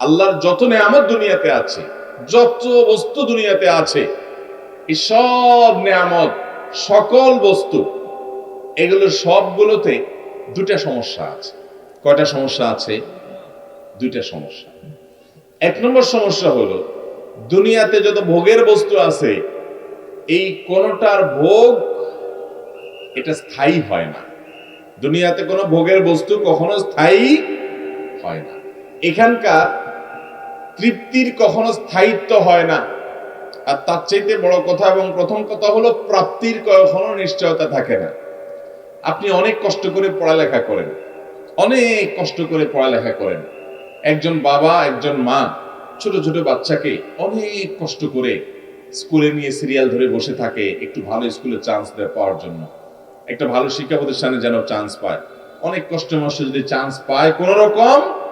আল্লাহর যত নেয়ামত দুনিয়াতে আছে, যত বস্তু দুনিয়াতে আছে এই সব নেয়ামত, সকল বস্তু এগুলো সবগুলোতে দুটা সমস্যা আছে। কয়টা সমস্যা আছে? দুইটা সমস্যা। এক নম্বর সমস্যা হলো, দুনিয়াতে যত ভোগের বস্তু আছে, এই কোনটার ভোগ এটা স্থায়ী হয় না। দুনিয়াতে কোনো ভোগের বস্তু কখনো স্থায়ী হয় না। এখানকার তৃপ্তির কখনো স্থায়িত্ব হয় না। আর তার চাইতে বড় কথা এবং প্রথম কথা হলো প্রাপ্তির কখনো নিশ্চয়তা থাকে না। আপনি অনেক কষ্ট করে পড়ালেখা করেন। অনেক কষ্ট করে পড়ালেখা করেন। একজন বাবা, একজন মা ছোট ছোট বাচ্চাকে অনেক কষ্ট করে স্কুলে নিয়ে সিরিয়াল ধরে বসে থাকে, একটু ভালো স্কুলে চান্স পাওয়ার জন্য। একটা ভালো শিক্ষা প্রতিষ্ঠানে যেন চান্স পায়। অনেক কষ্ট মষ্ট যদি চান্স পায় কোন রকম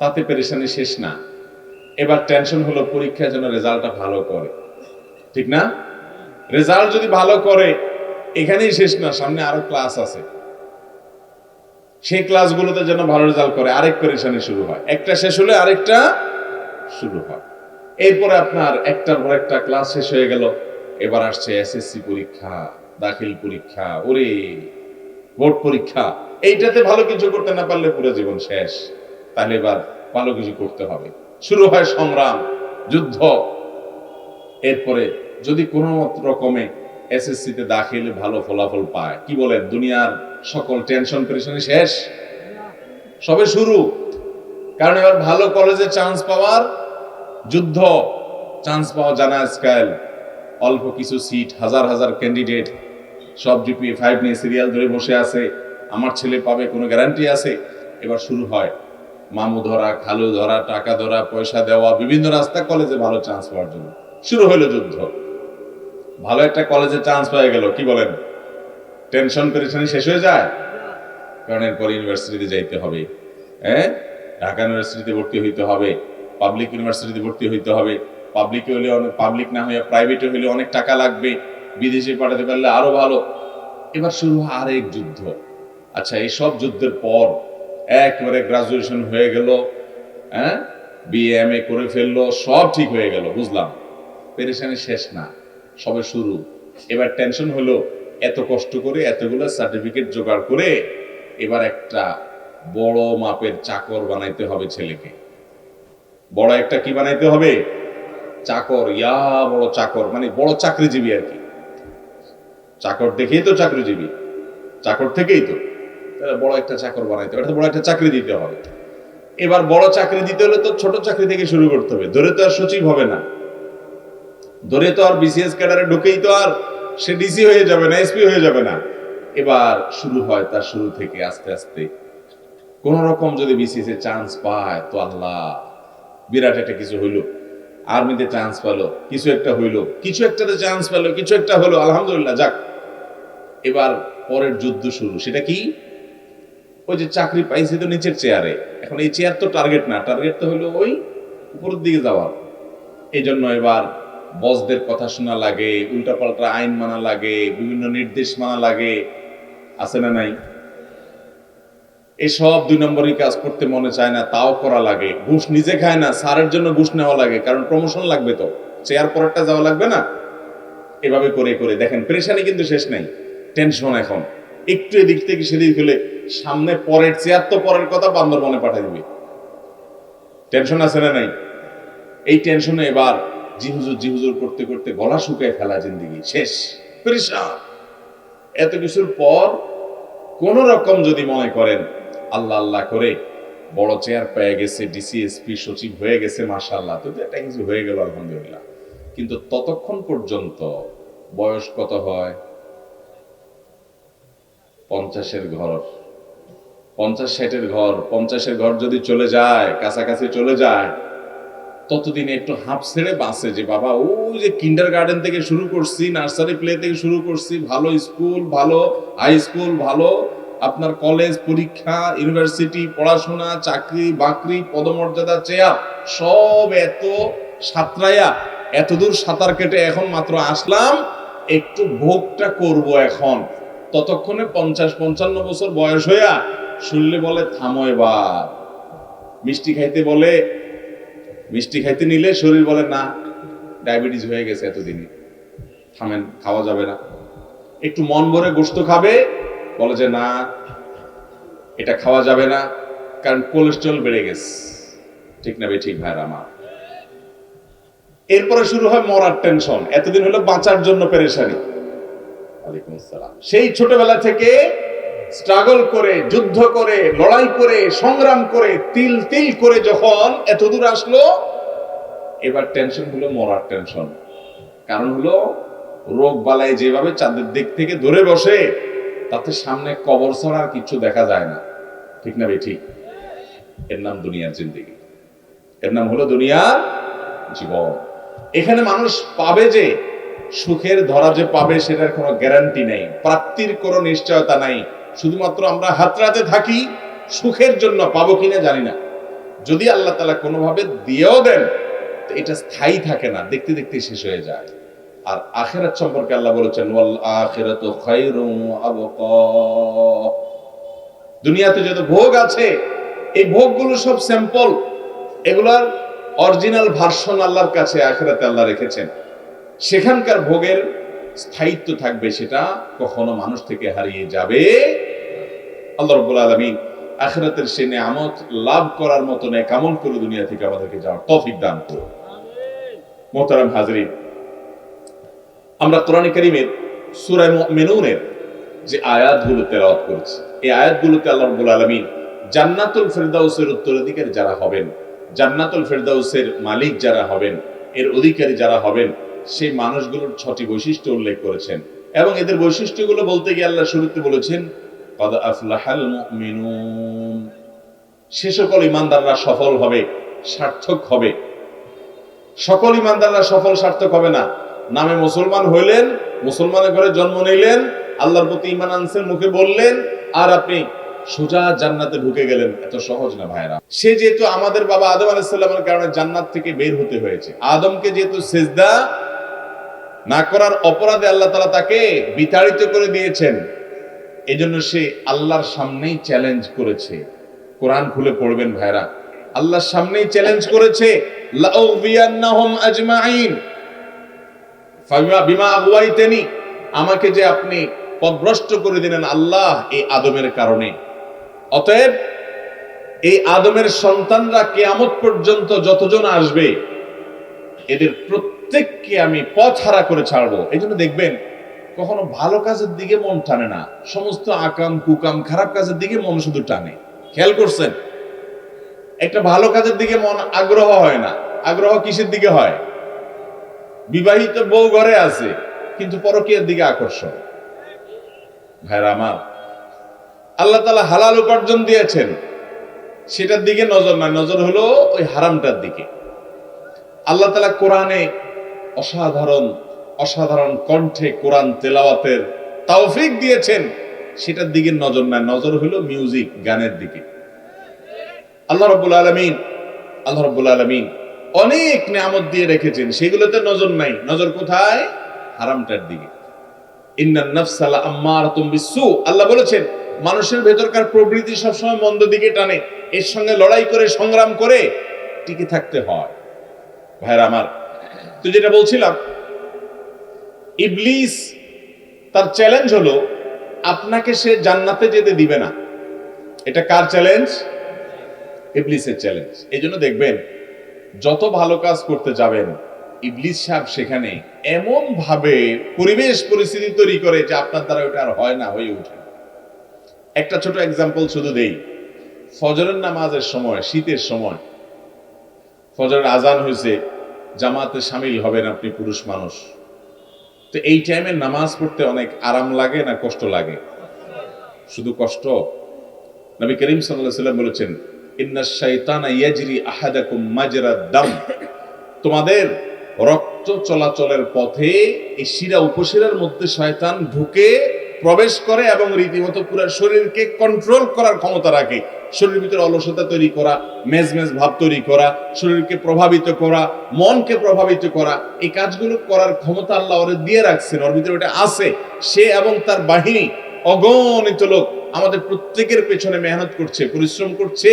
তাতে পেরেশানি শেষ না। এবার টেনশন হলো পরীক্ষায় যেন রেজাল্টটা ভালো করে। ঠিক না? রেজাল্ট যদি ভালো করে, এখানেই শেষ না, সামনে আরও ক্লাস আছে। সেই ক্লাসগুলোতে যেন ভালো রেজাল্ট করে, আরেক পেরেশানি শুরু হয়। একটা শেষ হলে আরেকটা শুরু হয়। এরপরে আপনার একটার পর একটা ক্লাস শেষ হয়ে গেল। এবার আসছে এসএসসি পরীক্ষা, দাখিল পরীক্ষা, ওরে, বোর্ড পরীক্ষা। এইটাতে ভালো কিছু করতে না পারলে পুরো জীবন শেষ। তাহলে এবার ভালো কিছু করতে হবে। শুরু হয় সংগ্রাম, যুদ্ধ। এরপরে যদি কোনো রকমে এসএসসি তে দাখিলে ভালো ফলাফল পায়, কি বলেন দুনিয়ার সকল টেনশন পেরেশানি শেষ? সবে শুরু। কারণ এবার ভালো কলেজে চান্স পাওয়ার যুদ্ধ। চান্স পাওয়া জানা আজকাল অল্প কিছু সিট হাজার হাজার ক্যান্ডিডেট সব জিপিএ ফাইভ নিয়ে সিরিয়াল ধরে বসে আছে। আমার ছেলে পাবে কোনো গ্যারান্টি আছে? এবার শুরু হয় মামু ধরা, খালু ধরা, টাকা ধরা, পয়সা দেওয়া, বিভিন্ন রাস্তা কলেজে ভালো চান্স পাওয়ার জন্য। শুরু হলো যুদ্ধ। ভালো একটা কলেজে চান্স পেয়ে গেল, কি বলেন? টেনশন পেরেশানি শেষ হয়ে যায়? কারণ এরপর ইউনিভার্সিটিতে যাইতে হবে। হ্যাঁ? ঢাকা ইউনিভার্সিটিতে ভর্তি হইতে হবে। পাবলিক ইউনিভার্সিটিতে ভর্তি হইতে হবে। পাবলিকে হলে অনেক পাবলিক না হয়ে প্রাইভেটে হলে অনেক টাকা লাগবে। বিদেশে পাঠাতে পারলে আরও ভালো। এবার শুরু আরেক যুদ্ধ। আচ্ছা এই সব যুদ্ধের পর একবারে গ্রাজুয়েশন হয়ে গেল হ্যাঁ? বিএ এম এ করে ফেলল, সব ঠিক হয়ে গেল, বুঝলাম। পেরেশানি শেষ না, সবে শুরু। এবার টেনশন হলো, এত কষ্ট করে এতগুলো সার্টিফিকেট জোগাড় করে এবার একটা বড় মাপের চাকর বানাইতে হবে ছেলেকে। বড় একটা কি বানাইতে হবে? চাকর, ইয়া বড় চাকর মানে বড় চাকরিজীবী আর কি। চাকর দেখেই তো চাকরিজীবী, চাকর থেকেই তো। বড় একটা চাকর বানাইতে হবে বড় একটা চাকরি দিতে হবে। এবার বড় চাকরি দিতে হলে তো ছোট চাকরি থেকে শুরু করতে হবে, ধরে তো আর সচিব হবে না। ধরে তো আর বিসিএস ক্যাডারে ঢুকেই তো আর সে ডিসি হয়ে যাবে না এসপি হয়ে যাবে না। এবার শুরু হয় তার শুরু থেকে আস্তে আস্তে। কোন রকম যদি বিসিএস এ চান্স পায়, তো আল্লাহ, বিরাট একটা কিছু হইল। আর্মিতে চান্স পেল, কিছু একটা হইল, কিছু একটাতে চান্স পেল, কিছু একটা হলো, আলহামদুলিল্লাহ, যাক। এবার পরের যুদ্ধ শুরু, সেটা কি? ওই যে চাকরি পাইছে তো নিচের চেয়ারে এখন এই চেয়ার তো টার্গেট না। টার্গেট তো হলো ওই উপরের দিকে যাওয়ার এই জন্য এবার বসদের কথা শোনা লাগে, উল্টাপাল্টা আইন মানা লাগে, বিভিন্ন নির্দেশ মানা লাগে। আছে না নাই? এসব দুই নম্বরই কাজ করতে মনে চায় না, তাও করা লাগে। ঘুষ নিজে খায় না, স্যারের জন্য ঘুষ নেওয়া লাগে, কারণ প্রমোশন লাগবে তো। চেয়ার পরেরটা যাওয়া লাগবে না? এভাবে করে করে। দেখেন, পেরেশানি কিন্তু শেষ নাই। টেনশন এখন। একটু এদিক থেকে সেদিক হলে সামনে পরের চেয়ার তো পরের কথা বান্দরবনে পাঠিয়ে দিবে। টেনশন আছে না নাই? এই টেনশনে এবার জিহুজুর জিহুজুর করতে করতে গলা শুকায় ফেলা জিন্দিগি। শেষ। পেরেশান। এত কিছুর পর কোন রকম যদি মনে করেন, আল্লাহ আল্লাহ করে বড় চেয়ার পেয়ে গেছে ডিসিএসপি সচিব হয়ে গেছে, মাশাআল্লাহ। তো একটা কিছু হয়ে গেল, আলহামদুলিল্লাহ। কিন্তু ততক্ষণ পর্যন্ত বয়স কত হয়? পঞ্চাশের ঘর। পঞ্চাশ ষাটের ঘর। পঞ্চাশের ঘর যদি চলে যায়, কাছাকাছি চলে যায়, ততদিন একটু হাঁপ ছেড়ে বাঁচে যে, বাবা, ওই যে কিন্ডার গার্ডেন থেকে শুরু করছি নার্সারি প্লে থেকে শুরু করছি, ভালো স্কুল ভালো হাই স্কুল ভালো আপনার কলেজ পরীক্ষা ইউনিভার্সিটি পড়াশোনা, চাকরি, বাকরি, পদমর্যাদা চেয়ার সব এত সাঁতরাইয়া এতদূর সাঁতার কেটে এখন মাত্র আসলাম, একটু ভোগটা করব এখন। ততক্ষণে পঞ্চাশ, পঞ্চান্ন বছর বয়স হইয়া শুনলে বলে, থামো এবার। মিষ্টি খাইতে বলে, মিষ্টি খাইতে নিলে শরীর বলে, না, ডায়াবেটিস হয়ে গেছে এতদিনে থামেন, খাওয়া যাবে না। একটু মন ভরে গোস্ত খাবে, বলে যে, না, এটা খাওয়া যাবে না, কারণ কোলেস্ট্রল বেড়ে গেছে। ঠিক না ঠিক ভাইরা আমার এরপরে শুরু হয় মরার টেনশন এতদিন হলো বাঁচার জন্য পেরেশানি। সেই ছোটবেলা থেকে স্ট্রাগল করে, যুদ্ধ করে, লড়াই করে, সংগ্রাম করে, তিল তিল করে যখন এত দূর আসলো, এবার টেনশন হলো মরার টেনশন কারণ হলো, রোগ বালাই যেভাবে চাঁদের দিক থেকে ধরে বসে, তাতে সামনে কবর ছাড়া আর কিছু দেখা যায় না। ঠিক না ঠিক? এর নাম দুনিয়ার জিন্দিগি। এর নাম হলো দুনিয়ার জীবন। এখানে মানুষ পাবে যে সুখের ধরা যে পাবে সেটার কোনো গ্যারান্টি নেই। প্রাপ্তির কোনো নিশ্চয়তা নাই। শুধুমাত্র আমরা হাতরাতে থাকি, সুখের জন্য পাবো কিনা জানি না। যদি আল্লাহ তালা কোনোভাবে দিয়েও দেন, তো এটা স্থায়ী থাকে না, দেখতে দেখতে শেষ হয়ে যায়। আর আখেরাত সম্পর্কে আল্লাহ বলেছেন দুনিয়াতে যত ভোগ আছে, এই ভোগগুলো সব স্যাম্পল এগুলার অরিজিনাল ভার্সন আল্লাহর কাছে, আখেরাতে আল্লাহ রেখেছেন। সেখানকার ভোগের স্থায়িত্ব থাকবে সেটা কখনো মানুষ থেকে হারিয়ে যাবে আল্লাহ রব্বুল আলমী আখেরাতের সে নেয়ামত লাভ করার মতো আমল করে দুনিয়া থেকে আমাদেরকে যাওয়ার তফিক দান মোহতারাম হাজরিন আমরা কোরআন করিমের সুরায় মেনুনের যে আয়াতগুলো তেলাওয়াত করেছি এই আয়াতগুলোতে আল্লাহ রব্বুল আলমিন জান্নাতুল ফেরদাউসের উত্তরাধিকারী যারা হবেন জান্নাতুল ফেরদাউসের মালিক যারা হবেন এর অধিকারী যারা হবেন সেই মানুষগুলোর ছটি বৈশিষ্ট্য উল্লেখ করেছেন। এবং এদের বৈশিষ্ট্যগুলো বলতে গিয়ে আল্লাহ শুরুতে বলেছেন, কদ আফলাহাল মুমিনুন। সে সকল ইমানদাররা সফল হবে, সার্থক হবে। সকল ইমানদাররা সফল, সার্থক হবে না। নামে মুসলমান হইলেন, মুসলমানের ঘরে জন্ম নিলেন, আল্লাহর প্রতি ইমান আনছেন, মুখে বললেন, আর আপনি সোজা জান্নাতে ঢুকে গেলেন। এত সহজ না ভাইরা সে যেহেতু আমাদের বাবা আদম আলাইসাল্লামের কারণে জান্নাত থেকে বের হতে হয়েছে। আদমকে যেহেতু সেজদা না করার অপরাধে আল্লাহ তালা তাকে বিতাড়িত করে দিয়েছেন। এজন্য সে আল্লাহর সামনেই চ্যালেঞ্জ করেছে। কোরআন খুলে পড়বেন ভাইরা। আল্লাহর সামনেই চ্যালেঞ্জ করেছে। আমাকে যে আপনি পদভ্রষ্ট করে দিলেন আল্লাহ এই আদমের কারণে। অতএব এই আদমের সন্তানরা কেয়ামত পর্যন্ত যতজন আসবে এদের প্রত্যেককে আমি পথ হারা করে ছাড়বো। এই জন্য দেখবেন, কখনো ভালো কাজের দিকে মন টানে না। সমস্ত আকাম, কুকাম, খারাপ কাজের দিকে মন শুধু টানে। খেয়াল করছেন? একটা ভালো কাজের দিকে মন আগ্রহ হয় না। আগ্রহ কিসের দিকে হয়? বিবাহিত বউ ঘরে আছে, কিন্তু পরকীয়ার দিকে আকর্ষণ। ভাইরা আমার, আল্লাহ তালা হালাল উপার্জন দিয়েছেন। সেটার দিকে নজর নয় নজর হলো ওই হারামটার দিকে। আল্লাহ তালা কোরআনে অসাধারণ অসাধারণ কণ্ঠে কোরআন তেলাওয়াতের তাওফিক দিয়েছেন। সেটার দিকে নজর নাই। নজর হলো মিউজিক গানের দিকে। আল্লাহ রব্বুল আলমিন, আল্লাহ রব্বুল আলমিন অনেক নিয়ামত দিয়ে রেখেছেন। সেগুলোতে নজর নাই। নজর কোথায়? হারামটার দিকে। আল্লাহ বলেছেন, মানুষের ভেতরকার প্রবৃত্তি সবসময় মন্দ দিকে টানে। এর সঙ্গে লড়াই করে, সংগ্রাম করে টিকে থাকতে হয়। ভাইরা আমার, তো যেটা বলছিলাম, ইবলিস তার চ্যালেঞ্জ হলো, আপনাকে সে জান্নাতে যেতে দিবে না। এটা কার চ্যালেঞ্জ ইবলিসের চ্যালেঞ্জ এই জন্য দেখবেন, যত ভালো কাজ করতে যাবেন, ইবলিস সাহেব সেখানে এমন ভাবে পরিবেশ পরিস্থিতি তৈরি করে যে আপনার দ্বারা ওটা আর হয় না, হয়ে ওঠে একটা ছোট এক্সাম্পল শুধু দেই। ফজরের নামাজের সময়, শীতের সময় ফজরের আজান হয়েছে, জামাতে সামিল হবেন আপনি পুরুষ মানুষ। তো এই টাইমে নামাজ পড়তে অনেক আরাম লাগে না কষ্ট লাগে? শুধু কষ্ট? নবী করিম সাল্লাহ সাল্লাম বলেছেন, ইন্না শাইতানা ইয়াজরি আহাদাকুম মাজরা দাম। তোমাদের রক্ত চলাচলের পথে এই শিরা উপশিরার মধ্যে শয়তান ঢুকে প্রবেশ করে এবং রীতিমতো পুরো শরীরকে কন্ট্রোল করার ক্ষমতা রাখে। শরীরের ভিতরে অলসতা তৈরি করা মেজ মেজ ভাব তৈরি করা, শরীরকে প্রভাবিত করা, মনকে প্রভাবিত করা, এই কাজগুলো করার ক্ষমতা আল্লাহ ওরে দিয়ে রাখছেন। ওর ভিতরে ওটা আছে। সে এবং তার বাহিনী অগণিত লোক আমাদের প্রত্যেকের পেছনে মেহনত করছে, পরিশ্রম করছে,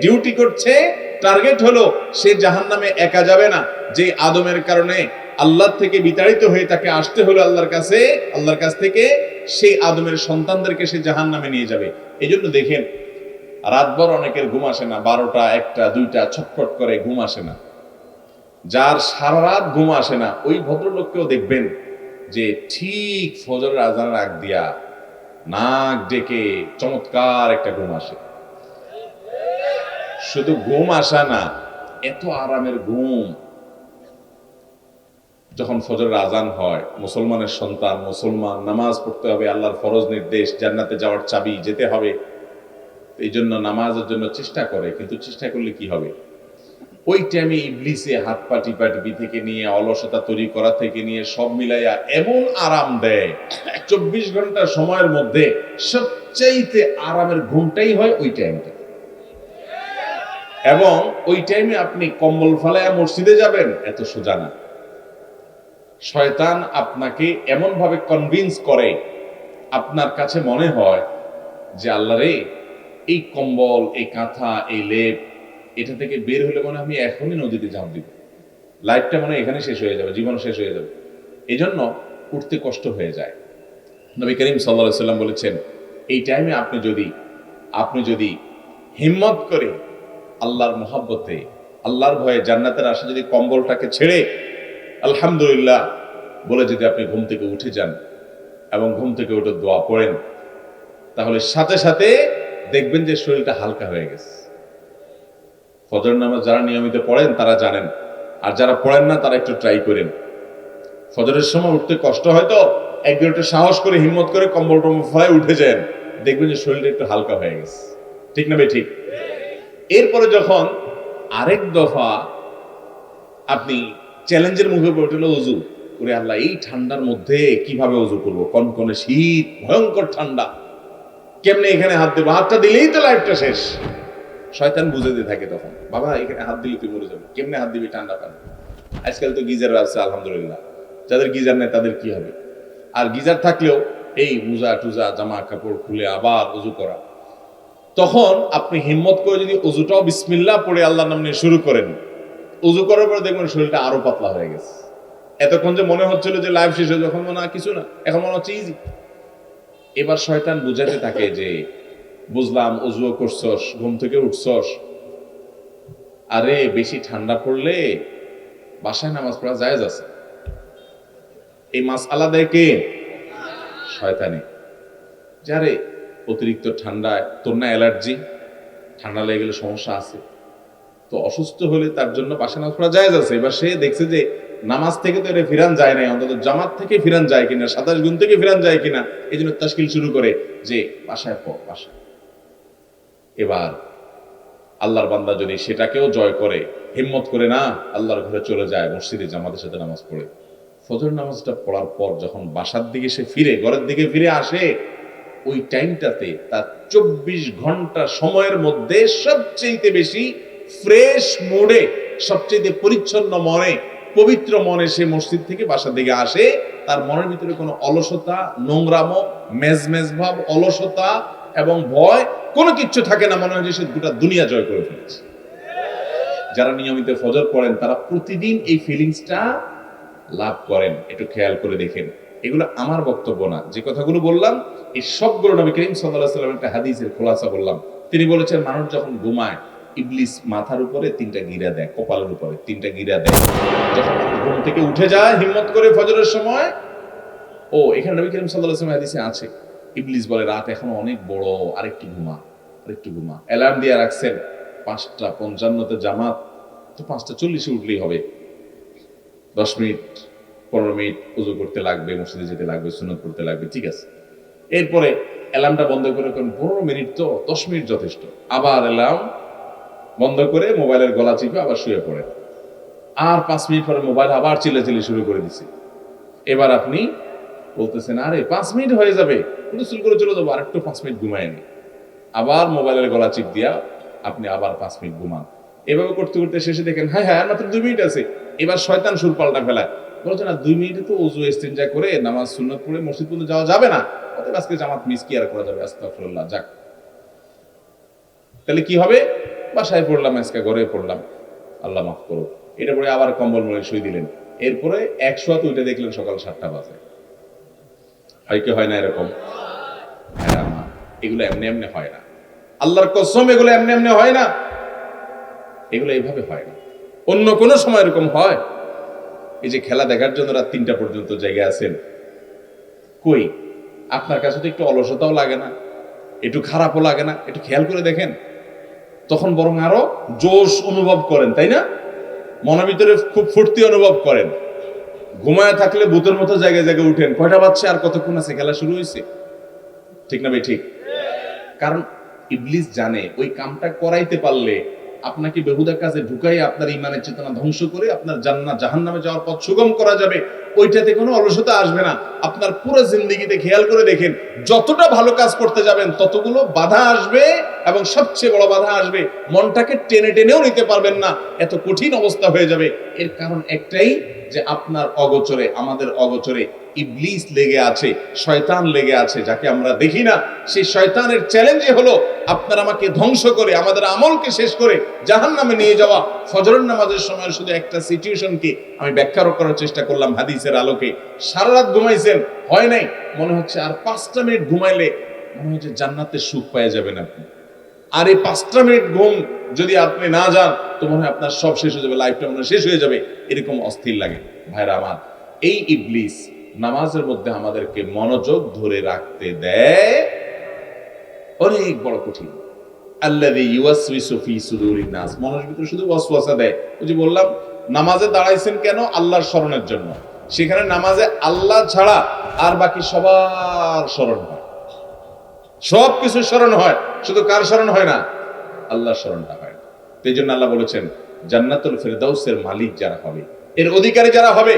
ডিউটি করছে। টার্গেট হলো সে জাহান নামে একা যাবে না। যে আদমের কারণে আল্লাহ থেকে বিতাড়িত হয়ে তাকে আসতে হলো আল্লাহর কাছে, আল্লাহর কাছ থেকে, সেই আদমের সন্তানদেরকে সে জাহান নামে নিয়ে যাবে। এই জন্য দেখেন রাতভর অনেকের ঘুম আসে না, বারোটা, একটা, দুইটা, ছটফট করে ঘুম আসে না। যার সারা রাত ঘুম আসে না, ওই ভদ্রলোককেও দেখবেন যে ঠিক ফজরের আজানের আগ দিয়া নাক ডেকে চমৎকার একটা ঘুম আসে। শুধু ঘুম আসা না, এত আরামের ঘুম। যখন ফজরের আজান হয়, মুসলমানের সন্তান, মুসলমান, নামাজ পড়তে হবে, আল্লাহর ফরজ নির্দেশ, জান্নাতে যাওয়ার চাবি যেতে হবে এই জন্য নামাজের জন্য চেষ্টা করে, কিন্তু চেষ্টা করলে কি হবে? ওই টাইমে ইবলিসে হাত পা টিপা থেকে নিয়ে, অলসতা তৈরি করা থেকে নিয়ে সব মিলাইয়া এমন আরাম দেয়, চব্বিশ ঘণ্টা সময়ের মধ্যে সবচাইতে আরামের ঘুমটাই হয় ওই টাইমটা এবং ওই টাইমে আপনি কম্বল ফালায়া মসজিদে যাবেন, এত সোজা না। শয়তান আপনাকে এমন ভাবে কনভিন্স করে, আপনার কাছে মনে হয় যে, আল্লাহ রে এই কম্বল, এই কাঁথা, এই লেপ, এটা থেকে বের হলে মনে আমি এখনই নদীতে ঝাঁপ দিব। লাইফটা মনে এখানে শেষ হয়ে যাবে জীবন শেষ হয়ে যাবে। এই জন্য উঠতে কষ্ট হয়ে যায়। নবী করিম সাল্লা সাল্লাম বলেছেন, এই টাইমে আপনি যদি আপনি যদি হিম্মত করে আল্লাহর মোহাব্বতে, আল্লাহর ভয়ে জান্নাতের আশা যদি কম্বলটাকে ছেড়ে, আলহামদুলিল্লাহ, বলে যদি আপনি ঘুম থেকে উঠে যান এবং ঘুম থেকে উঠে দোয়া পড়েন, তাহলে সাথে সাথে দেখবেন যে শরীরটা হালকা হয়ে গেছে। ফজর নামাজ যারা নিয়মিত পড়েন, তারা জানেন। আর যারা পড়েন না, তারা একটু ট্রাই করেন। ফজরের সময় উঠতে কষ্ট হয় তো একদিন একটু সাহস করে, হিম্মত করে কম্বল টম্বল ফলায় উঠে যান। দেখবেন যে শরীরটা একটু হালকা হয়ে গেছে। ঠিক না ভাই? ঠিক। এরপরে যখন আরেক দফা আপনি চ্যালেঞ্জের মুখে পড়ে উঠল অজু করে আল্লাহ, এই ঠান্ডার মধ্যে কীভাবে অজু করব? কনকনে শীত, ভয়ঙ্কর ঠান্ডা। কেমনে এখানে হাত দেবো? হাতটা দিলেই তো লাইফটা শেষ। শয়তান বুঝে দিয়ে থাকে তখন। বাবা, এখানে হাত দিলে তুই মরে যাবে। কেমনে হাত দিবি ঠান্ডা পানি? আজকাল তো গিজার আছে, আলহামদুলিল্লাহ। যাদের গিজার নেই, তাদের কি হবে? আর গিজার থাকলেও এই মুজা টুজা, জামা কাপড় খুলে আবার অজু করা। তখন আপনি হিম্মত করে যদি অজুটাও বিসমিল্লাহ পড়ে আল্লাহর নাম নিয়ে শুরু করেন, উজু করার পরে দেখবেন শরীরটা আরও পাতলা হয়ে গেছে। এতক্ষণ যে মনে হচ্ছিল যে লাইফ শেষ যখন মনে হয় কিছু না। এখন মনে হচ্ছে ইজি এবার শয়তান বুঝাতে থাকে যে, বুঝলাম, উজুও করছস, ঘুম থেকে উঠছস। আরে, বেশি ঠান্ডা পড়লে বাসায় নামাজ পড়া জায়েজ আছে। এই মাস আলাদা কে? শয়তানে। যারে অতিরিক্ত ঠান্ডায়, তোর না অ্যালার্জি, ঠান্ডা লেগে গেলে সমস্যা আছে। তো অসুস্থ হলে তার জন্য বাসা নামাজ পড়া জায়েজ আছে। এবার সে দেখছে যে নামাজ থেকে তো এটা ফিরান যায় নাই, অন্তত জামাত থেকে ফিরান যায় কিনা, সাতাশ গুণ থেকে ফিরান যায় কিনা এই জন্য তাস্কিল শুরু করে যে বাসায় পড় বাসায় এবার আল্লাহর বান্দা যদি সেটাকেও জয় করে, হিম্মত করে না, আল্লাহর ঘরে চলে যায়, মসজিদে জামাতের সাথে নামাজ পড়ে। ফজর নামাজটা পড়ার পর যখন বাসার দিকে সে ফিরে, ঘরের দিকে ফিরে আসে, ওই টাইমটাতে তার চব্বিশ ঘণ্টা সময়ের মধ্যে সবচেয়ে বেশি ফ্রেশ মোডে, সবচেয়ে পরিচ্ছন্ন মনে, পবিত্র মনে সে মসজিদ থেকে বাসার দিকে আসে। তার মনের ভিতরে কোনো অলসতা, নোংরামো, মেজমেজ ভাব, অলসতা এবং ভয় কোনো কিচ্ছু থাকে না, মনে হয় যে সে গোটা দুনিয়া জয় করে ফেলেছে। যারা নিয়মিত ফজর পড়েন, তারা প্রতিদিন এই ফিলিংসটা লাভ করেন। একটু খেয়াল করে দেখেন। এগুলো আমার বক্তব্য না। যে কথাগুলো বললাম, এই সবগুলো নবী করিম সাল্লাহ সাল্লাম একটা হাদিসের খোলাসা বললাম। তিনি বলেছেন, মানুষ যখন ঘুমায় ইবলিস মাথার উপরে তিনটা গিরা দেয়, কপালের উপরে তিনটা গিরা দেয়। যখন ঘুম থেকে উঠে যায়, হিম্মত করে ফজরের সময়, ও, এখানে নবী করিম সাল্লাহ সাল্লাম হাদিসে আছে, ইবলিস বলে, রাত এখন অনেক বড়, আরেকটু ঘুমা আরেকটু ঘুমা। অ্যালার্ম দিয়ে রাখছেন, পাঁচটা পঞ্চান্নতে জামাত, তো পাঁচটা চল্লিশে উঠলেই হবে। দশ মিনিট, পনেরো মিনিট উজু করতে লাগবে, মসজিদে যেতে লাগবে সুনত করতে লাগবে, ঠিক আছে। এরপরে অ্যালার্মটা বন্ধ করে কারণ পনেরো মিনিট তো দশ মিনিট যথেষ্ট। আবার অ্যালার্ম বন্ধ করে মোবাইলের গলা চিপে আবার শুয়ে পড়ে। আর পাঁচ মিনিট পরে মোবাইল আবার চিল্লাচিল্লি শুরু করে দিছে। এবার আপনি বলতেছেন, আরে, পাঁচ মিনিট হয়ে যাবে গোসল করে চলে যাব, আরেকটু পাঁচ মিনিট ঘুমায় নি। আবার মোবাইলের গলা চিপ দিয়া আপনি আবার পাঁচ মিনিট ঘুমান। এভাবে করতে করতে শেষে দেখেন হ্যাঁ হ্যাঁ মাত্র দুই মিনিট আছে। এবার শয়তান সুর পাল্টা ফেলায়। বলছে না, দুই মিনিটে তো উজু এস্তেঞ্জা করে নামাজ, সুন্নত পড়ে মসজিদ পর্যন্ত যাওয়া যাবে না। অতএব আজকে জামাত মিস কি আর করা যাবে, আস্তাগফিরুল্লাহ, যাক। তাহলে কি হবে? বাসায় পড়লাম, আজকে ঘরে পড়লাম। আল্লাহ মাফ করো এটা পরে আবার কম্বল মনে শুই দিলেন। এরপরে একশো হাত উঠে দেখলেন সকাল সাতটা বাজে। হয় কি হয় না এরকম? এগুলো এমনি এমনি হয় না। আল্লাহর কসম, এগুলো এমনি এমনি হয় না। এগুলো এইভাবে হয় না। অন্য কোনো সময় এরকম হয়। এই যে খেলা দেখার জন্য রাত তিনটা পর্যন্ত জায়গায় আছেন। কই? আপনার কাছে তো একটু অলসতাও লাগে না। একটু খারাপও লাগে না। একটু খেয়াল করে দেখেন। তখন বরং আরও জোশ অনুভব করেন, তাই না? মনের ভিতরে খুব ফুর্তি অনুভব করেন। ঘুমায় থাকলে ভূতের মতো জায়গায় জায়গায় উঠেন। কয়টা বাচ্চা আর কতক্ষণ আছে? খেলা শুরু হয়েছে? ঠিক না ভাই, ঠিক? কারণ ইবলিস জানে, ওই কামটা করাইতে পারলে আপনাকে বেহুদা কাজে ঢুকাই আপনার ইমানের চেতনা ধ্বংস করে আপনার জান্নাত জাহান্নামে যাওয়ার পথ সুগম করা যাবে। ওইটাতে কোনো অলসতা আসবে না। আপনার পুরো জিন্দগিতে খেয়াল করে দেখেন, যতটা ভালো কাজ করতে যাবেন, ততগুলো বাধা আসবে এবং সবচেয়ে বড় বাধা আসবে, মনটাকে টেনে টেনেও নিতে পারবেন না। এত কঠিন অবস্থা হয়ে যাবে। এর কারণ একটাই যে আপনার অগোচরে, আমাদের অগোচরে ইবলিস লেগে আছে, শয়তান লেগে আছে, যাকে আমরা দেখি না সেই শয়তানের চ্যালেঞ্জে হলো আপনার আমাকে ধ্বংস করে, আমাদের আমলকে শেষ করে জাহান নামে নিয়ে যাওয়া। ফজরের নামাজের সময় শুধু একটা সিচুয়েশনকে আমি ব্যাখ্যা করার চেষ্টা করলাম হাদিসের আলোকে। সারা রাত ঘুমাইছেন, হয় নাই? মনে হচ্ছে আর পাঁচটা মিনিট ঘুমাইলে মনে হচ্ছে জান্নাতের সুখ পেয়ে যাবেন আপনি। আর এই পাঁচটা মিনিট ঘুম যদি আপনি না যান, তো মনে হয় আপনার সব শেষ হয়ে যাবে লাইফটা মনে শেষ হয়ে যাবে। এরকম অস্থির লাগে। ভাইরা আমার, এই ইবলিস নামাজের মধ্যে আমাদেরকে মনোযোগ ধরে রাখতে দেয় অনেক বড় কঠিন। নাস। মানুষের ভিতরে শুধু ওয়াসওয়াসা দেয়। ওই যে বললাম, নামাজে দাঁড়াইছেন কেন? আল্লাহর স্মরণের জন্য। সেখানে নামাজে আল্লাহ ছাড়া আর বাকি সবার স্মরণ হয়। সব কিছু স্মরণ হয়। শুধু কার স্মরণ হয় না? আল্লাহ স্মরণটা হয়। না এই জন্য আল্লাহ বলেছেন, জান্নাতুল ফেরদাউসের মালিক যারা হবে, এর অধিকারী যারা হবে,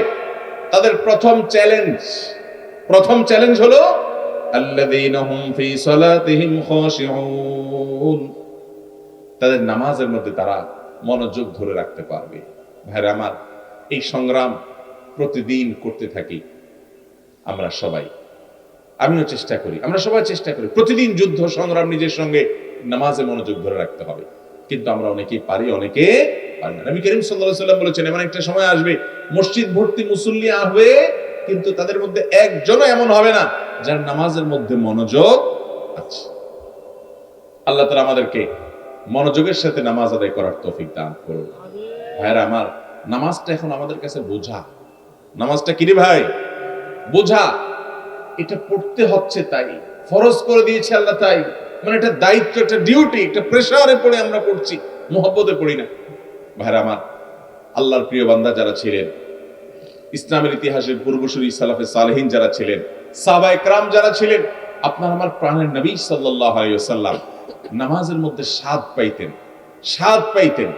তাদের প্রথম চ্যালেঞ্জ প্রথম চ্যালেঞ্জ হলো তাদের নামাজের মধ্যে তারা মনোযোগ ধরে রাখতে পারবে। ভাইরা আমার, এই সংগ্রাম প্রতিদিন করতে থাকি। আমরা সবাই আমিও চেষ্টা করি আমরা সবাই চেষ্টা করি। প্রতিদিন যুদ্ধ সংগ্রাম নিজের সঙ্গে নামাজে মনোযোগ ধরে রাখতে হবে। কিন্তু আমরা অনেকেই পারি অনেকে পারি না। নবী করিম সাল্লাল্লাহু সাল্লাম বলেছেন এমন একটা সময় আসবে মসজিদ ভর্তি মুসল্লি আসবে কিন্তু তাদের মধ্যে একজনও এমন হবে না যার নামাজের মধ্যে মনোযোগ আছে। আল্লাহ তাআলা আমাদেরকে মনোযোগের সাথে নামাজ আদায় করার তৌফিক দান করুন। ভাইরা আমার নামাজটা এখন আমাদের কাছে বোঝা। নামাজটা কি রে ভাই? বোঝা। এটা পড়তে হচ্ছে তাই। ফরজ করে দিয়েছে আল্লাহ তাই। মানে এটা দায়িত্ব একটা ডিউটি একটা প্রেশারে পড়ে আমরা পড়ছি। মোহব্বতে পড়ি না। ভাইরা আমার, আল্লাহর প্রিয় বান্দা যারা ছিলেন, ইসলামের ইতিহাসের পূর্বসূরি সালাফে সালেহিন যারা ছিলেন সাবা একরাম যারা ছিলেন, আপনার আমার প্রাণের নবী সাল্লাল্লাহু আলাইহি ওয়াসাল্লাম নামাজের মধ্যে স্বাদ পাইতেন স্বাদ পাইতেন,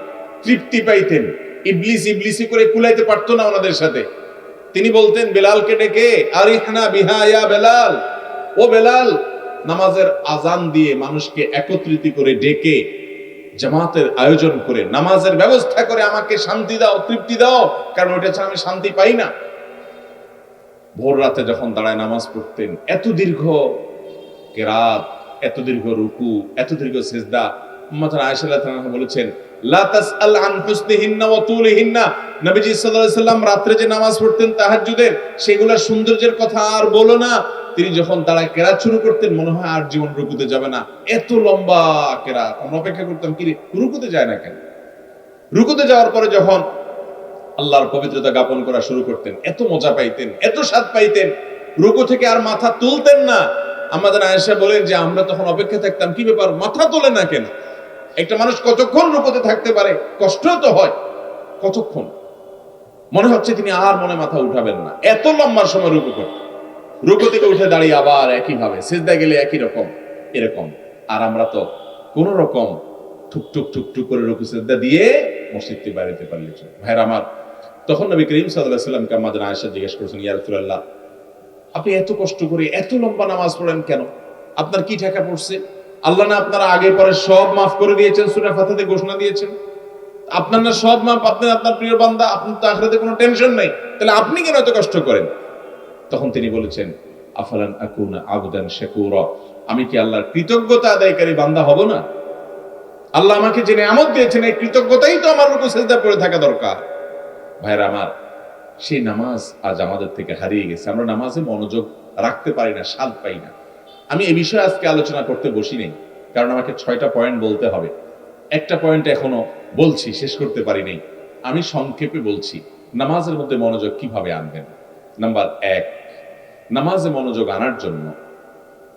তৃপ্তি পাইতেন। ইবলিস ইবলিসি করে কুলাইতে পারতো না ওনাদের সাথে। তিনি বলতেন, বেলালকে ডেকে, আরিহনা বিহা ইয়া বেলাল। ও বেলাল, নামাজের আজান দিয়ে মানুষকে একত্রিত করে ডেকে জামাতের আয়োজন করে, নামাজের ব্যবস্থা করে আমাকে শান্তি দাও, তৃপ্তি দাও, কারণ ওইটা ছাড়া আমি শান্তি পাই না। ভোর রাতে যখন দাঁড়ায় নামাজ পড়তেন, এত দীর্ঘ কেরাত, এত দীর্ঘ রুকু, এত দীর্ঘ সেজদা মাথার তাআলা বলেছেন লা তাসআল আন হুসনিহিন্না ওয়া তুলিহিন্না। নবীজি সাল্লাল্লাহু আলাইহি সাল্লাম যে নামাজ পড়তেন তাহাজ্জুদের সেগুলোর সৌন্দর্যের কথা আর বলো না। তিনি যখন কেরাত শুরু করতেন, মনে হয় আর জীবন রুকুতে যাবে না। এত লম্বা কেরাত। আমরা অপেক্ষা করতাম, কি রুকুতে যায় না কেন? রুকুতে যাওয়ার পরে যখন আল্লাহর পবিত্রতা জ্ঞাপন করা শুরু করতেন, এত মজা পাইতেন, এত স্বাদ পাইতেন, রুকু থেকে আর মাথা তুলতেন না। আমাদের আয়েশা বলেন যে, আমরা তখন অপেক্ষা থাকতাম, কি ব্যাপার? মাথা তোলে না কেন? একটা মানুষ কতক্ষণ রুকুতে থাকতে পারে? কষ্ট তো হয়। কতক্ষণ? মনে হচ্ছে তিনি আর মনে মাথা উঠাবেন না। এত লম্বা সময় রুকু করতেন রুকু থেকে উঠে দাঁড়িয়ে আবার একই ভাবে সেজদা গেলে একই রকম, এরকম। আর আমরা তো কোন রকম ঠুক ঠুক ঠুক ঠুক করে রুকু সেজদা দিয়ে মসজিদটি বাড়িতে পারলে ভাইরা আমার, তখন নবী করিম আলাইহি সাল্লামকে আমাদের আয়েশা জিজ্ঞেস করেছেন, ইয়া রাসূলুল্লাহ, আপনি এত কষ্ট করে এত লম্বা নামাজ পড়েন কেন? আপনার কি ঠেকা পড়ছে? আল্লাহ না আপনারা আগে পরে সব মাফ করে দিয়েছেন, সূরা ফাতিহাতে ঘোষণা দিয়েছেন। আপনার না সব মাপ আপনি আপনার প্রিয় বান্দা, আপনার তো আখিরাতে কোনো টেনশন নাই। তাহলে আপনি কেন এত কষ্ট করেন? তখন তিনি বলেছেন, আফালান আকুন আবদান শেকুর? আমি কি আল্লাহর কৃতজ্ঞতা আদায়কারী বান্দা হব না? আল্লাহ আমাকে যে নিয়ামত দিয়েছেন, এই কৃতজ্ঞতাই তো আমার রুকু সেজদা পড়ে থাকা দরকার। ভাইরা আমার, সেই নামাজ আজ আমাদের থেকে হারিয়ে গেছে। আমরা নামাজে মনোযোগ রাখতে পারি না, স্বাদ পাই না। আমি এ বিষয়ে আজকে আলোচনা করতে বসি নেই, কারণ আমাকে ছয়টা পয়েন্ট বলতে হবে। একটা পয়েন্ট এখনও বলছি, শেষ করতে পারি নাই। আমি সংক্ষেপে বলছি, নামাজের মধ্যে মনোযোগ কীভাবে আনবেন? নাম্বার এক, নামাজে মনোযোগ আনার জন্য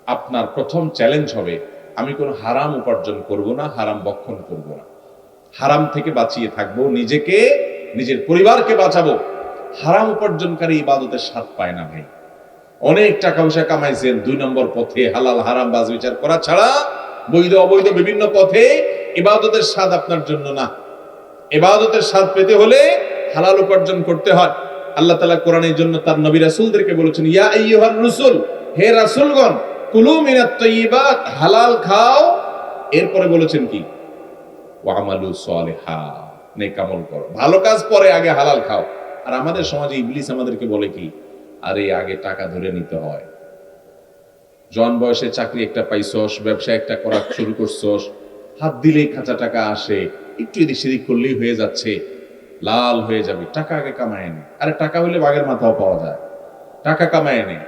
আপনার প্রথম চ্যালেঞ্জ হবে, আমি কোনো হারাম উপার্জন করব না, হারাম বক্ষণ করব না। হারাম থেকে বাঁচিয়ে থাকব, নিজেকে, নিজের পরিবারকে বাঁচাবো। হারাম উপার্জনকারী ইবাদতের স্বাদ পায় না ভাই। অনেক টাকা পয়সা কামাইছেন, দুই নম্বর পথে হালাল, হারাম বাজ বিচার করা ছাড়া বৈধ, অবৈধ বিভিন্ন পথে ইবাদতের স্বাদ আপনার জন্য না। ইবাদতের স্বাদ পেতে হলে হালাল উপার্জন করতে হয়। আল্লাহ তাআলা কোরআনের জন্য তার নবী রাসূলদেরকে বলেছেন, ইয়া আইয়ুহার রাসূল, হে রাসূলগণ, কুলু মিনাত তাইয়্যিবাত হালাল খাও। এরপরে বলেছেন কি? ওয়ামালু সালিহা, নেক আমল করো। ভালো কাজ পরে আগে হালাল খাও। আর আমাদের সমাজে ইবলিস আমাদেরকে বলে কি? আরে আগে টাকা ধরে নিতে হয়। জন বয়সে চাকরি একটা পাইছস ব্যবসা একটা করা শুরু করছস, হাত দিলেই খাঁচা টাকা আসে, একটু এদিক সেদিক করলেই হয়ে যাচ্ছে, লাল হয়ে যাবে, টাকা আগে কামায় নে। আরে টাকা হলে বাঘের মাথাও পাওয়া যায়। টাকা কামায় নে।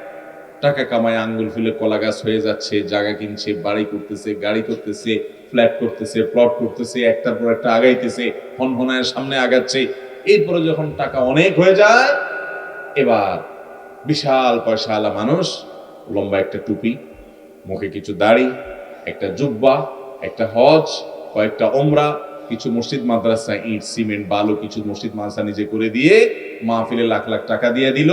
টাকা কামায় আঙ্গুল ফুলে কলা গাছ হয়ে যাচ্ছে, জায়গা কিনছে, বাড়ি করতেছে, গাড়ি করতেছে, ফ্ল্যাট করতেছে, প্লট করতেছে, একটার পর একটা আগাইতেছে, হনহনায় সামনে আগাচ্ছে। এরপরে যখন টাকা অনেক হয়ে যায়, এবার বিশাল পয়সাওয়ালা মানুষ, লম্বা একটা টুপি, মুখে কিছু দাড়ি, একটা জুব্বা, একটা হজ, কয়েকটা ওমরা, কিছু মসজিদ মাদ্রাসা ইট, সিমেন্ট, বালু, কিছু মসজিদ, মাদ্রাসা নিজে করে দিয়ে মাহফিলে লাখ লাখ টাকা দিয়ে দিল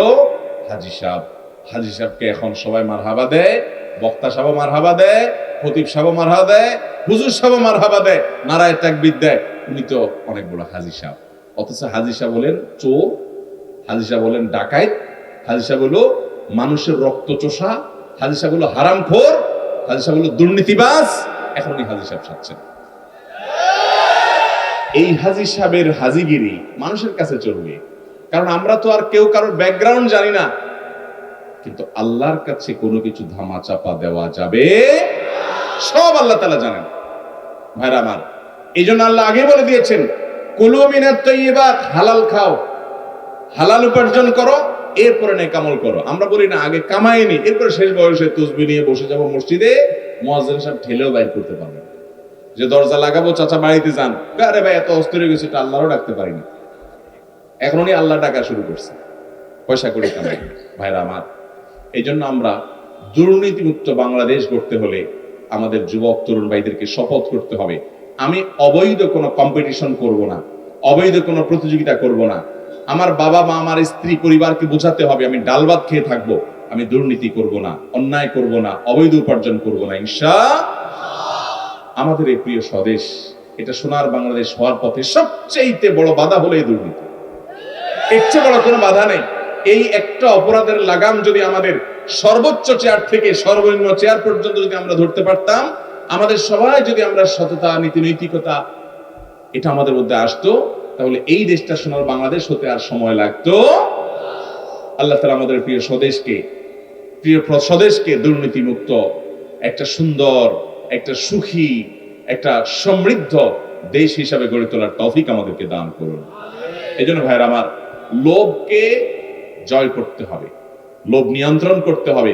হাজি সাহেব। হাজি সাহেবকে এখন সবাই মারহাবা দেয়, বক্তা সাহেব মারহাবা দেয়, খতিব সাহেব মারহাবা দেয়, হুজুর সাহেব মারহাবা দেয়, নারায় তাকবিদ দেয়। উনি তো অনেক বড় হাজি সাহেব। অথচ হাজি সাহেব বলেন চোর, হাজি সাহেব বলেন ডাকাইত হাজি সাহেব হলো মানুষের রক্ত চোষা হলো হারামখোর হাজি সাহেব হলো দুর্নীতিবাজ এখন উনি হাজি সাহেব সাচ্ছেন এই হাজি সাহেবের হাজিগিরি মানুষের কাছে চলবে কারণ আমরা তো আর কেউ কারোর ব্যাকগ্রাউন্ড জানি না। কিন্তু আল্লাহর কাছে কোনো কিছু ধামা চাপা দেওয়া যাবে সব আল্লাহ তালা জানেন। ভাইরা আমার এই জন্য আল্লাহ আগে বলে দিয়েছেন, কুলু মিনাত হালাল খাও। হালাল উপার্জন করো এরপরে নে কামল করো। আমরা বলি না, আগে কামাইনি এরপরে শেষ বয়সে তুসবি নিয়ে বসে যাব মসজিদে, মুয়াজ্জিন সাহেব ঠেলেও বাইর করতে পারবে যে দরজা লাগাবো, চাচা বাড়িতে যান। আরে ভাই, এত অস্থির হয়ে গেছে, এটা আল্লাহরও ডাকতে পারিনি এখন উনি আল্লাহ ডাকা শুরু করছে। পয়সা করে কামাই। ভাইরা আমার এই জন্য আমরা দুর্নীতিমুক্ত বাংলাদেশ গড়তে হলে আমাদের যুবক, তরুণ ভাইদেরকে শপথ করতে হবে। আমি অবৈধ কোনো কম্পিটিশন করব না, অবৈধ কোনো প্রতিযোগিতা করব না। আমার বাবা মা, আমার স্ত্রী পরিবারকে বোঝাতে হবে, আমি ডাল ভাত খেয়ে থাকব, আমি দুর্নীতি করব না, অন্যায় করব না, অবৈধ উপার্জন করব না ইনশা আমাদের এই প্রিয় স্বদেশ, এটা সোনার বাংলাদেশ হওয়ার পথে সবচেয়ে বড় বাধা হলো এই দুর্নীতি। এর চেয়ে বড় কোনো বাধা নেই। এই একটা অপরাধের লাগাম যদি আমাদের সর্বোচ্চ চেয়ার থেকে সর্বনিম্ন চেয়ার পর্যন্ত যদি আমরা ধরতে পারতাম, আমাদের সবাই যদি আমরা সততা নীতি নৈতিকতা এটা আমাদের মধ্যে আসতো তাহলে এই দেশটা সোনার বাংলাদেশ হতে আর সময় লাগতো? আল্লাহ তালা আমাদের প্রিয় স্বদেশকে প্রিয় স্বদেশকে দুর্নীতি মুক্ত একটা সুন্দর একটা সুখী একটা সমৃদ্ধ দেশ হিসাবে গড়ে তোলার তৌফিক আমাদেরকে দান করুন। এই জন্য ভাইয়ের আমার লোভকে জয় করতে হবে লোভ নিয়ন্ত্রণ করতে হবে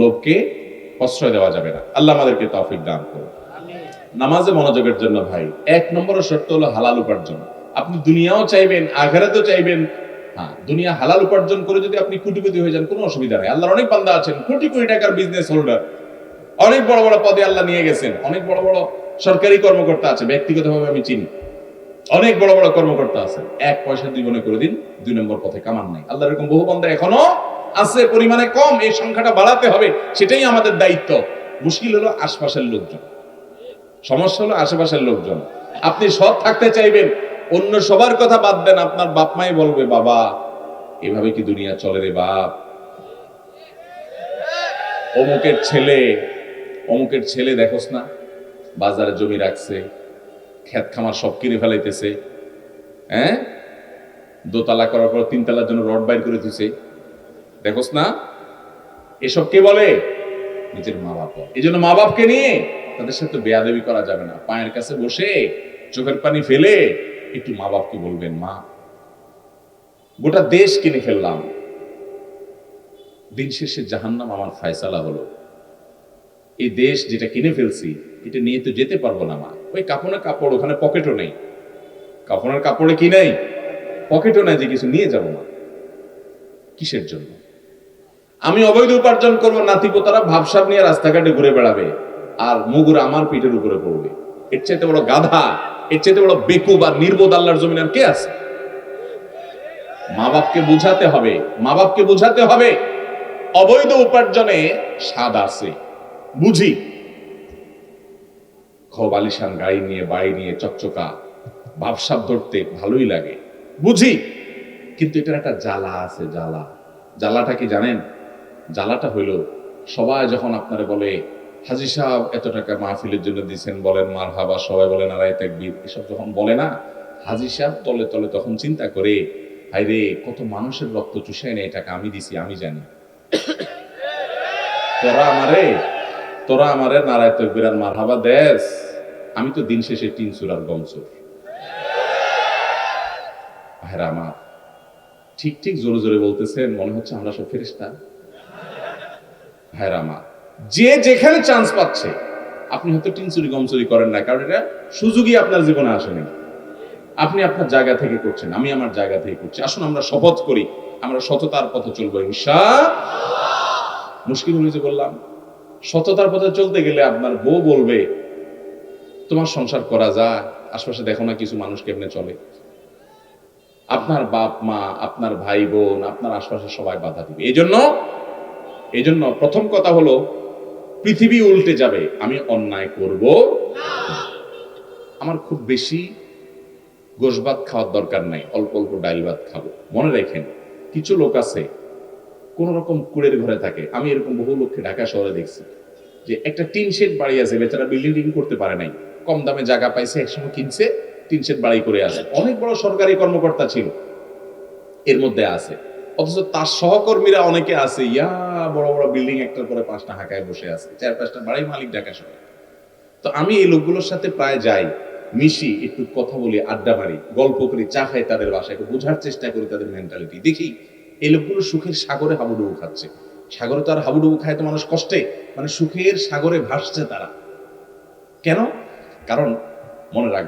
লোভকে প্রশ্রয় দেওয়া যাবে না। আল্লাহ আমাদেরকে তৌফিক দান করুন। নামাজে মনোযোগের জন্য ভাই। এক নম্বর শর্ত হলো হালাল উপার্জন। আপনি দুনিয়াও চাইবেন, আখেরাতেও চাইবেন। হ্যাঁ দুনিয়া হালাল উপার্জন করে যদি আপনি কোটিপতি হয়ে যান, কোনো অসুবিধা নেই। আল্লাহর অনেক বান্দা আছেন, কোটি কোটি টাকার বিজনেস হোল্ডার অনেক বড় বড় পদে আল্লাহ নিয়ে গেছেন। অনেক বড় বড় সরকারি কর্মকর্তা আছে, ব্যক্তিগতভাবে আমি চিনি। অনেক বড় বড় কর্মকর্তা আছে। এক পয়সা জীবনে করে দিন, দুই নম্বর পথে কামান নাই। আল্লাহ এরকম বহু বান্দা এখনও আছে, পরিমাণে কম। এই সংখ্যাটা বাড়াতে হবে, সেটাই আমাদের দায়িত্ব। মুশকিল হলো আশপাশের লোকজন। সমস্যা হলো আশেপাশের লোকজন। আপনি সৎ থাকতে চাইবেন, অন্য সবার কথা বাদ দেন, আপনার বাপ মাই বলবে, বাবা, এভাবে কি দুনিয়া চলে রে বাপ? অমুকের ছেলে অমুকের ছেলে দেখোস না, বাজারে জমি রাখছে, ক্ষেত খামার সব কিনে ফেলাইতেছে হ্যাঁ? দোতলা করার পর তিনতলার জন্য রড বাইর করে দিছে। দেখোস না? এসব কে বলে? নিজের মা বাপ এই জন্য মা বাপকে নিয়ে তাদের সাথে বেয়াদবি করা যাবে না। পায়ের কাছে বসে চোখের পানি ফেলে একটু মা বাপকে বলবেন, মা, গোটা দেশ কিনে ফেললাম। দিন শেষে জাহান্নাম আমার ফায়সালা হলো। এই দেশ যেটা কিনে ফেলছি, এটা নিয়ে তো যেতে পারব না মা। ওই কাপড়ের কাপড় ওখানে পকেটও নেই। কাপড়ের কাপড়ে কি নেই? পকেটও নেই যে কিছু নিয়ে যাব না কিসের জন্য? আমি অবৈধ উপার্জন করব, নাতিপোতারা ভাবসাব নিয়ে রাস্তাঘাটে ঘুরে বেড়াবে। আর মুগুর আমার পিঠের উপরে পড়বে। এর চাইতে বড় গাধা, এর চাইতে বড় বেকুব আর নির্বোধ আল্লাহর জমিন আর কে আছে? মা বাপকে বুঝাতে হবে মা বাপকে বুঝাতে হবে, অবৈধ উপার্জনে স্বাদ আছে। বুঝি? খুব আলিশান গাড়ি নিয়ে, বাড়ি নিয়ে, চকচকা, ভাবসাব ধরতে ভালোই লাগে। বুঝি? কিন্তু এটার একটা জ্বালা আছে, জ্বালা। জ্বালাটা কি জানেন? জ্বালাটা হইল, সবাই যখন আপনারা বলে হাজি সাহেব, এত টাকা মাহফিলের জন্য দিছেন, বলেন মার হাবা সবাই বলেন আড়াই তাকবীর, এসব যখন বলে না, হাজি সাহেব তলে তলে তখন চিন্তা করে হাই রে, কত মানুষের রক্ত চুষায় নেই টাকা আমি দিছি, আমি জানি। তোরা আমারে তোরা আমারে নারায় তকবীর আর মার হাবা দেশ আমি তো দিন শেষে তিন সুরার গমসুর ভাইরা আমার, ঠিক ঠিক জোরে জোরে বলতেছেন, মনে হচ্ছে আমরা সব ফেরিস্তা ভাইরা আমার যে যেখানে চান্স পাচ্ছে, আপনি হয়তো টিন চুরি, গম চুরি করেন না, কারণ এটা সুযোগই আপনার জীবনে আসেনি। আপনি আপনার জায়গা থেকে করছেন, আমি আমার জায়গা থেকে করছি। আসুন আমরা শপথ করি, আমরা সততার পথে চলবো ইনশা মুশকিল হলে যে বললাম, সততার পথে চলতে গেলে আপনার বউ বলবে, তোমার সংসার করা যায়, আশপাশে দেখো না কিছু মানুষ কেমনে চলে? আপনার বাপ, মা, আপনার ভাই, বোন, আপনার আশপাশে সবাই বাধা দিবে। এই জন্য এই জন্য প্রথম কথা হলো পৃথিবী উল্টে যাবে, আমি অন্যায় করব। আমার খুব বেশি গোশ ভাত খাওয়ার দরকার নাই, অল্প অল্প ডাইল ভাত খাব। মনে রাখেন, কিছু লোক আছে কোন রকম কুড়ের ঘরে থাকে। আমি এরকম বহু লোককে ঢাকা শহরে দেখছি, যে একটা টিন শেড বাড়ি আছে, বেচারা বিল্ডিং করতে পারে নাই। কম দামে জায়গা পাইছে, একসময় কিনছে, টিন শেড বাড়ি করে আছে অনেক বড় সরকারি কর্মকর্তা ছিল, এর মধ্যে আছে। অথচ তার সহকর্মীরা অনেকে আছে, ইয়া, বড় বড় বিল্ডিং একটার পরে পাঁচটা হাঁকায় বসে আছে চার পাঁচটা বাড়ি মালিক ঢাকা শহরে। তো আমি এই লোকগুলোর সাথে প্রায় যাই, মিশি, একটু কথা বলি, আড্ডা মারি, গল্প করি, চা খাই তাদের বাসায়, একটু বোঝার চেষ্টা করি তাদের মেন্টালিটি দেখি, এই লোকগুলো সুখের সাগরে হাবুডুবু খাচ্ছে। সাগরে তো আর হাবুডুবু খায় তো মানুষ কষ্টে মানে সুখের সাগরে ভাসছে তারা। কেন? কারণ, মনে রাখবে